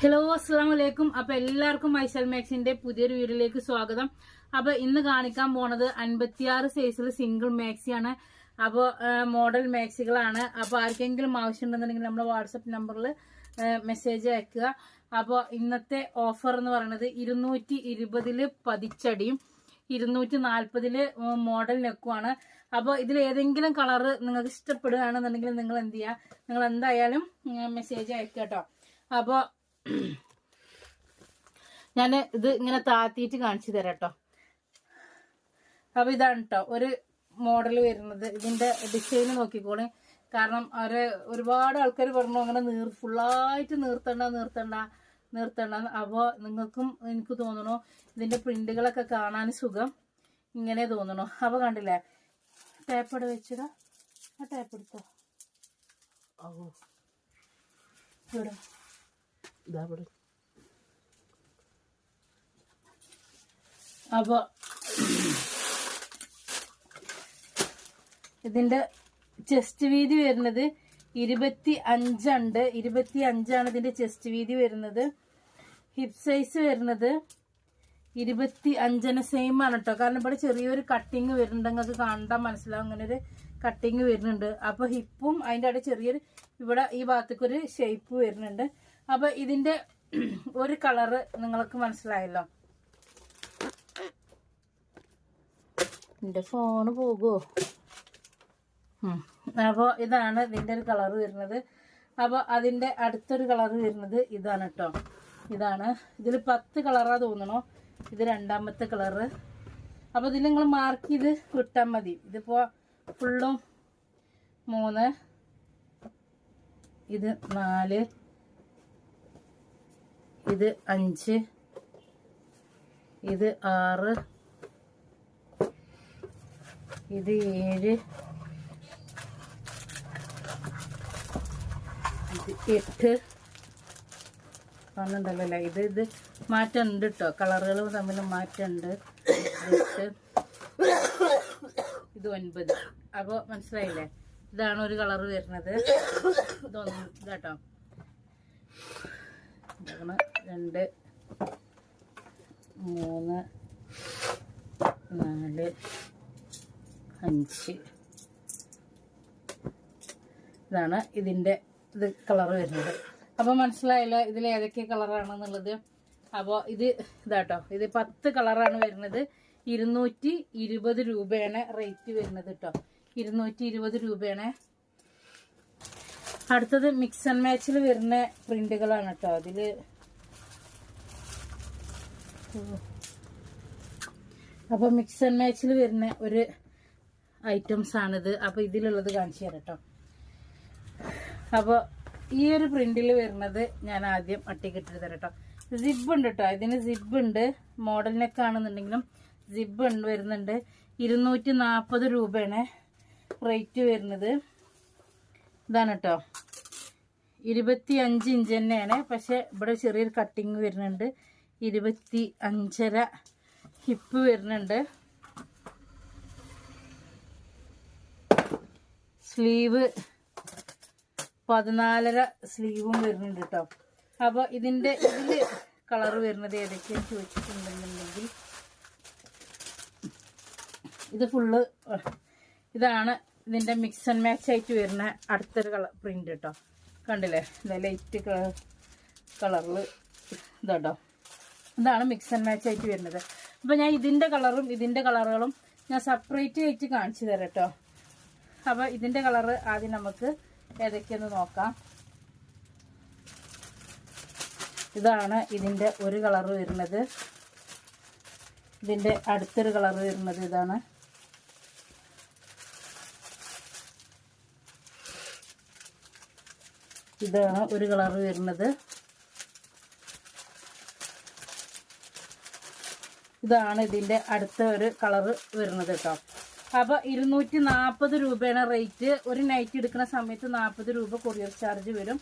Hello അസ്സാം വലൈക്കും അപ്പൊ എല്ലാവർക്കും മൈസൽ മാക്സിന്റെ പുതിയൊരു വീഡിയോയിലേക്ക് സ്വാഗതം. അപ്പൊ ഇന്ന് കാണിക്കാൻ പോണത് അൻപത്തിയാറ് സൈസിൽ സിംഗിൾ മാക്സിയാണ് അപ്പൊ മോഡൽ മാക്സികളാണ് അപ്പൊ ആർക്കെങ്കിലും ആവശ്യമുണ്ടെന്നുണ്ടെങ്കിൽ നമ്മുടെ വാട്സപ്പ് നമ്പറിൽ മെസ്സേജ് അയക്കുക. അപ്പോൾ ഇന്നത്തെ ഓഫർ എന്ന് പറയുന്നത് ഇരുന്നൂറ്റി ഇരുപതിൽ പതിച്ചടിയും ഇരുന്നൂറ്റി നാൽപ്പതിൽ മോഡൽ നെക്കുമാണ് അപ്പോൾ ഇതിൽ ഏതെങ്കിലും കളറ് നിങ്ങൾക്ക് ഇഷ്ടപ്പെടുകയാണെന്നുണ്ടെങ്കിൽ നിങ്ങൾ എന്ത് ചെയ്യുക? നിങ്ങൾ എന്തായാലും മെസ്സേജ് അയക്കുക കേട്ടോ. അപ്പോൾ ഞാൻ ഇത് ഇങ്ങനെ താത്തിയിട്ട് കാണിച്ചു തരാം കേട്ടോ അപ്പൊ ഇതാണ് കേട്ടോ ഒരു മോഡൽ വരുന്നത്. ഇതിന്റെ ഡിസൈൻ നോക്കിക്കോളി. കാരണം അവർ ഒരുപാട് ആൾക്കാർ പറഞ്ഞു അങ്ങനെ നീർ ഫുള്ളായിട്ട് നീർത്തണ്ട നീർത്തണ്ട നീർത്തണ്ട. അപ്പോൾ നിങ്ങൾക്കും എനിക്ക് തോന്നണു ഇതിന്റെ പ്രിന്റുകളൊക്കെ കാണാൻ സുഖം. ഇങ്ങനെ തോന്നണു അപ്പൊ കണ്ടില്ലേ? ടേപ്പ് ഇവിടെ വെച്ചതാ ആ ടേപ്പ് എടുത്തോ? ഓ ഇവിടെ. ഇതാ അപ്പോൾ ഇതിന്റെ ചെസ്റ്റ് വീതി വരുന്നത് ഇരുപത്തി അഞ്ചുണ്ട് ഇരുപത്തി അഞ്ചാണ് ഇതിന്റെ ചെസ്റ്റ് വീതി വരുന്നത്. ഹിപ്പ് സൈസ് വരുന്നത് ഇരുപത്തി അഞ്ചിന് സെയിം ആണ് കേട്ടോ കാരണം ഇവിടെ ചെറിയൊരു കട്ടിങ് വരുന്നുണ്ട്. നിങ്ങൾക്ക് കണ്ടാൽ മനസ്സിലാവും. അങ്ങനെ ഒരു കട്ടിങ് വരുന്നുണ്ട്. അപ്പൊ ഹിപ്പും അതിന്റെ അവിടെ ചെറിയൊരു ഇവിടെ ഈ ഭാഗത്തേക്കൊരു ഷേപ്പ് വരുന്നുണ്ട്. അപ്പൊ ഇതിന്റെ ഒരു കളറ് നിങ്ങൾക്ക് മനസ്സിലായല്ലോ. എന്റെ ഫോണ് പോകുമോ അപ്പോൾ ഇതാണ് ഇതിന്റെ ഒരു കളറ് വരുന്നത്. അപ്പോൾ അതിന്റെ അടുത്തൊരു കളർ വരുന്നത് ഇതാണ് കേട്ടോ ഇതാണ്. ഇതിൽ പത്ത് കളറാ തോന്നണോ. ഇത് രണ്ടാമത്തെ കളറ്. അപ്പോൾ ഇതിൽ നിങ്ങൾ മാർക്ക് ചെയ്ത് വിട്ടാൽ മതി. ഇതിപ്പോ ഫുള്ളും മൂന്ന് ഇത് നാല് ഇത് അഞ്ച് ഇത് ആറ് ഇത് ഏഴ് ഇത് എട്ട്. കാണുന്നുണ്ടല്ലോ ഇത് ഇത് മാറ്റമുണ്ട് കേട്ടോ. കളറുകൾ തമ്മിൽ മാറ്റമുണ്ട്. എട്ട് ഇത് ഒൻപത്. അപ്പോൾ മനസ്സിലായില്ലേ? ഇതാണ് ഒരു കളർ വരുന്നത്. ഇതൊന്നും ഇതാട്ടോ. ഇതാണ് രണ്ട് മൂന്ന് നാല് അഞ്ച്. ഇതാണ് ഇതിന്റെ ഇത് കളർ വരുന്നത്. അപ്പോൾ മനസ്സിലായല്ലോ ഇതിൽ ഏതൊക്കെ കളറാണെന്നുള്ളത്. അപ്പോൾ ഇത് ഇതാട്ടോ ഇത് പത്ത് കളറാണ് വരുന്നത്. ഇരുന്നൂറ്റി ഇരുപത് രൂപയാണ് റേറ്റ് വരുന്നത് കേട്ടോ ഇരുന്നൂറ്റി ഇരുപത് രൂപയാണ്. അടുത്തത് മിക്സ് ആൻഡ് മാച്ചിൽ വരുന്ന പ്രിന്റുകളാണ് കേട്ടോ അതിൽ അപ്പോൾ മിക്സ് ആൻഡ് മാച്ചിൽ വരുന്ന ഒരു ഐറ്റംസ് ആണിത്. അപ്പോൾ ഇതിലുള്ളത് കാണിച്ചു തരാം കേട്ടോ അപ്പോൾ ഈ ഒരു പ്രിന്റിൽ വരുന്നത് ഞാൻ ആദ്യം അട്ടിക്കിട്ടിട്ട് തരാം കേട്ടോ സിബ് ഉണ്ട് കേട്ടോ ഇതിന് സിബ് ഉണ്ട്. മോഡലിനൊക്കെ ആണെന്നുണ്ടെങ്കിലും സിബ് ഉണ്ട് വരുന്നുണ്ട്. ഇരുന്നൂറ്റി നാൽപ്പത് രൂപയാണ് റേറ്റ് വരുന്നത്. ഇതാണ് കേട്ടോ ഇരുപത്തി അഞ്ച് ഇഞ്ച് തന്നെയാണ്. പക്ഷെ ഇവിടെ ചെറിയൊരു കട്ടിങ് വരുന്നുണ്ട്. ഇരുപത്തി അഞ്ചര ഹിപ്പ് വരുന്നുണ്ട്. സ്ലീവ് പതിനാലര സ്ലീവും വരുന്നുണ്ട് കേട്ടോ അപ്പോൾ ഇതിന്റെ ഇതിൽ കളർ വരുന്നത് ഏതൊക്കെയാണ് ചോദിച്ചിട്ടുണ്ടെന്നുണ്ടെങ്കിൽ ഇത് ഫുള്ള് ഇതാണ് ഇതിന്റെ മിക്സ് ആൻഡ് മാച്ച് ആയിട്ട് വരുന്ന അടുത്തൊരു കളർ പ്രിന്റ് കേട്ടോ കണ്ടില്ലേ? ലൈറ്റ് കളർ കളറിൽ ഇതാട്ടോ ഇതാണ് മിക്സ് ആൻഡ് മാച്ച് ആയിട്ട് വരുന്നത്. അപ്പോൾ ഞാൻ ഇതിന്റെ കളറും ഇതിന്റെ കളറുകളും ഞാൻ സെപ്പറേറ്റ് ആയിട്ട് കാണിച്ചു തരാം കേട്ടോ. അപ്പോൾ ഇതിന്റെ കളറ് ആദ്യം നമുക്ക് ഏതൊക്കെയെന്ന് നോക്കാം. ഇതാണ് ഇതിന്റെ ഒരു കളർ വരുന്നത്. ഇതിന്റെ അടുത്തൊരു കളർ വരുന്നത് ഇതാണ്. ഇതാണ് ഒരു കളർ വരുന്നത്. ഇതാണ് ഇതിന്റെ അടുത്ത ഒരു കളറ് വരുന്നത് കേട്ടോ. അപ്പോൾ ഇരുന്നൂറ്റി നാൽപ്പത് രൂപയാണ് റേറ്റ്. ഒരു നൈറ്റ് എടുക്കുന്ന സമയത്ത് നാൽപ്പത് രൂപ കൊറിയർ ചാർജ് വരും.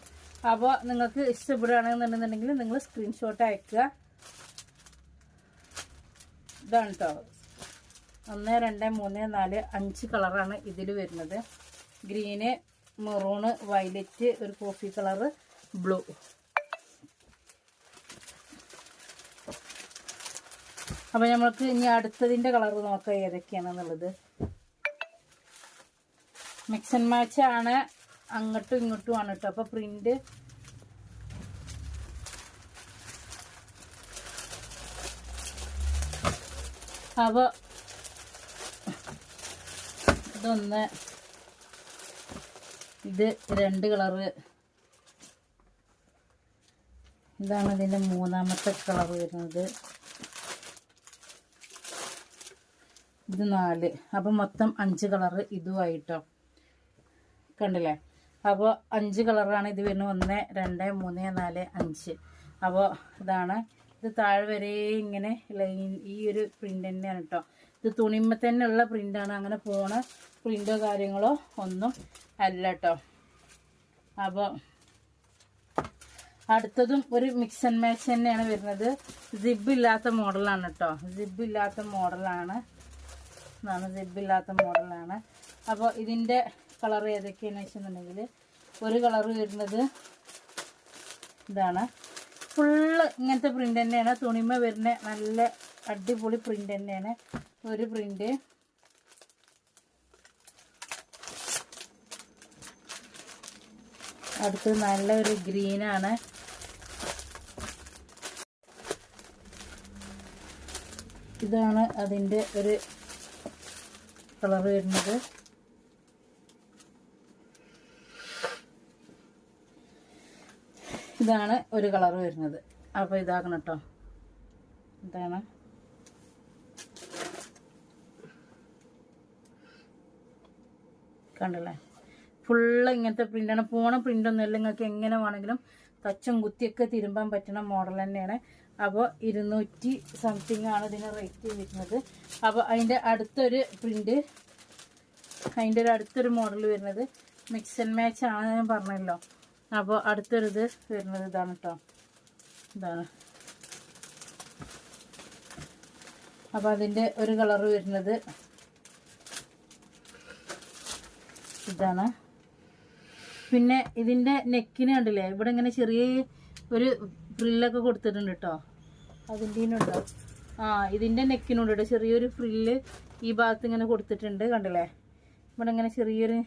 അപ്പോൾ നിങ്ങൾക്ക് ഇഷ്ടപ്പെടുകയാണെന്നുണ്ടെന്നുണ്ടെങ്കിൽ നിങ്ങൾ സ്ക്രീൻഷോട്ട് അയക്കുക. ഇതാണ് കേട്ടോ ഒന്ന് രണ്ട് മൂന്ന് നാല് അഞ്ച് കളറാണ് ഇതിൽ വരുന്നത്. ഗ്രീന് മെറൂണ് വയലറ്റ് ഒരു കോഫി കളറ് ബ്ലൂ. അപ്പോൾ നമ്മൾക്ക് ഇനി അടുത്തതിന്റെ കളർ നോക്കാം ഏതൊക്കെയാണെന്നുള്ളത്. മിക്സ് ആൻഡ് മാച്ച് ആണ്. അങ്ങോട്ടും ഇങ്ങോട്ടും ആണ് കേട്ടോ അപ്പോൾ പ്രിന്റ് അപ്പോൾ ഇതൊന്ന് ഇത് രണ്ട് കളറ്. ഇതാണ് ഇതിന്റെ മൂന്നാമത്തെ കളർ വരുന്നത്. ഇത് നാല്. അപ്പം മൊത്തം അഞ്ച് കളറ് ഇതുമായിട്ടോ കണ്ടില്ലേ? അപ്പോൾ അഞ്ച് കളറാണ് ഇത് വരുന്നത്. ഒന്ന് രണ്ട് മൂന്ന് നാല് അഞ്ച്. അപ്പോൾ ഇതാണ്. ഇത് താഴെ വരെ ഇങ്ങനെ ലൈൻ ഈ ഒരു പ്രിന്റ് തന്നെയാണ് കേട്ടോ ഇത് തുണിമ്മ തന്നെ ഉള്ള പ്രിന്റാണ് അങ്ങനെ പോണ പ്രിന്റോ കാര്യങ്ങളോ ഒന്നും അല്ല കേട്ടോ അപ്പോൾ അടുത്തതും ഒരു മിക്സ് ആൻഡ് മാച്ച് തന്നെയാണ് വരുന്നത്. സിബ് ഇല്ലാത്ത മോഡലാണ് കേട്ടോ സിബ് ഇല്ലാത്ത മോഡലാണ് ഇതാണ് സിബ് ഇല്ലാത്ത മോഡലാണ്. അപ്പോൾ ഇതിന്റെ കളർ ഏതൊക്കെയാണെന്ന് വെച്ചിട്ടുണ്ടെങ്കിൽ ഒരു കളർ വരുന്നത് ഇതാണ്. ഫുള്ള് ഇങ്ങനത്തെ പ്രിന്റ് തന്നെയാണ്. തുണിമ വരുന്ന നല്ല അടിപൊളി പ്രിന്റ് തന്നെയാണ്. ഒരു പ്രിന്റ് അടുത്തത് നല്ലൊരു ഗ്രീനാണ്. ഇതാണ് അതിന്റെ ഒരു കളർ വരുന്നത്. ഇതാണ് ഒരു കളർ വരുന്നത്. അപ്പോൾ ഇതാക്കണം കേട്ടോ ഇതാണ്. കണ്ടല്ലേ? ഫുള്ള് ഇങ്ങനത്തെ പ്രിന്റാണ് പോണ പ്രിന്റൊന്നുമില്ല നിങ്ങൾക്ക് എങ്ങനെ വേണമെങ്കിലും തച്ചും കുത്തിയൊക്കെ തിരുമ്പാൻ പറ്റുന്ന മോഡൽ തന്നെയാണ്. അപ്പോൾ ഇരുന്നൂറ്റി സംതിങ് ആണ് ഇതിന് റേറ്റ് വരുന്നത് അപ്പോൾ അതിന്റെ അടുത്തൊരു പ്രിന്റ് അതിന്റെ ഒരു അടുത്തൊരു മോഡൽ വരുന്നത് മിക്സ് ആൻഡ് മാച്ച് ആണ് ഞാൻ പറഞ്ഞല്ലോ. അപ്പോൾ അടുത്തൊരിത് വരുന്നത് ഇതാണ് കേട്ടോ ഇതാണ്. അപ്പോൾ അതിന്റെ ഒരു കളറ് വരുന്നത് ഇതാണ്. പിന്നെ ഇതിന്റെ നെക്കിന് കണ്ടില്ലേ? ഇവിടെ ഇങ്ങനെ ചെറിയ ഒരു ഫ്രില്ലൊക്കെ കൊടുത്തിട്ടുണ്ട് കേട്ടോ അതിന്റെ ഉണ്ടോ? ആ ഇതിന്റെ നെക്കിനുണ്ട് കേട്ടോ ചെറിയൊരു ഫ്രില്ല് ഈ ഭാഗത്ത് ഇങ്ങനെ കൊടുത്തിട്ടുണ്ട് കണ്ടില്ലേ? ഇവിടെ ഇങ്ങനെ ചെറിയൊരു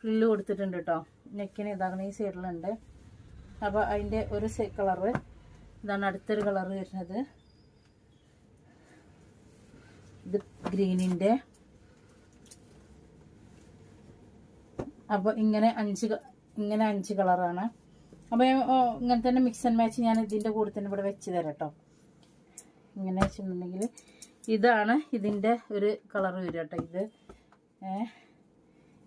ഫ്രില്ല് കൊടുത്തിട്ടുണ്ട് കേട്ടോ നെക്കിന് ഇതാകണ ഈ സൈഡിലുണ്ട്. അപ്പോൾ അതിന്റെ ഒരു കളറ്. ഇതാണ് അടുത്തൊരു കളറ് വരുന്നത്. ഇത് ഗ്രീനിന്റെ അപ്പോൾ ഇങ്ങനെ അഞ്ച് ഇങ്ങനെ അഞ്ച് കളറാണ്. അപ്പോൾ ഇങ്ങനെ തന്നെ മിക്സ് ആൻഡ് മാച്ച് ഞാൻ ഇതിന്റെ കൂടെ തന്നെ ഇവിടെ വെച്ച് തരാം കേട്ടോ ഇങ്ങനെ വെച്ചിട്ടുണ്ടെങ്കിൽ ഇതാണ് ഇതിന്റെ ഒരു കളർ വരിക കേട്ടോ ഇത്.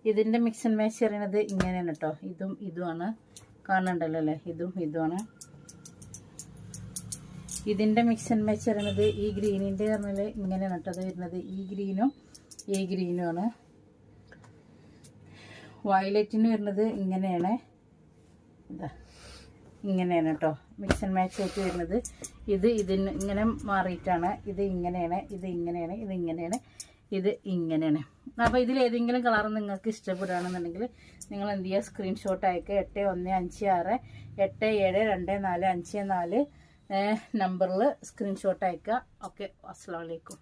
ഇതിന്റെ മിക്സ് ആൻഡ് മാച്ച് പറയുന്നത് ഇങ്ങനെയാണ് കേട്ടോ ഇതും ഇതുമാണ്. കാണണ്ടല്ലോ അല്ലേ? ഇതും ഇതുമാണ്. ഇതിന്റെ മിക്സ് ആൻഡ് മാച്ച് പറയുന്നത് ഈ ഗ്രീനിന്റെ പറഞ്ഞാൽ ഇങ്ങനെയാണ് കേട്ടോ അത് വരുന്നത് ഈ ഗ്രീനും ഈ ഗ്രീനുമാണ് വയലറ്റിന് വരുന്നത് ഇങ്ങനെയാണ്. ഇതാ ഇങ്ങനെയാണ് കേട്ടോ മിക്സ് ആൻഡ് മാച്ച് ആയിട്ട് വരുന്നത്. ഇത് ഇതിന് ഇങ്ങനെ മാറിയിട്ടാണ്. ഇത് ഇങ്ങനെയാണ്. ഇത് ഇങ്ങനെയാണ്. ഇത് ഇങ്ങനെയാണ്. ഇത് ഇങ്ങനെയാണ്. അപ്പോൾ ഇതിൽ ഏതെങ്കിലും കളർ നിങ്ങൾക്ക് ഇഷ്ടപ്പെടുകയാണെന്നുണ്ടെങ്കിൽ നിങ്ങൾ എന്ത് ചെയ്യുക? സ്ക്രീൻഷോട്ട് അയക്കുക. എട്ട് ഒന്ന് അഞ്ച് ആറ് എട്ട് ഏഴ് രണ്ട് നാല് അഞ്ച് നാല് നമ്പറിൽ സ്ക്രീൻഷോട്ട് അയക്കുക. ഓക്കെ അസ്സാം വലൈക്കും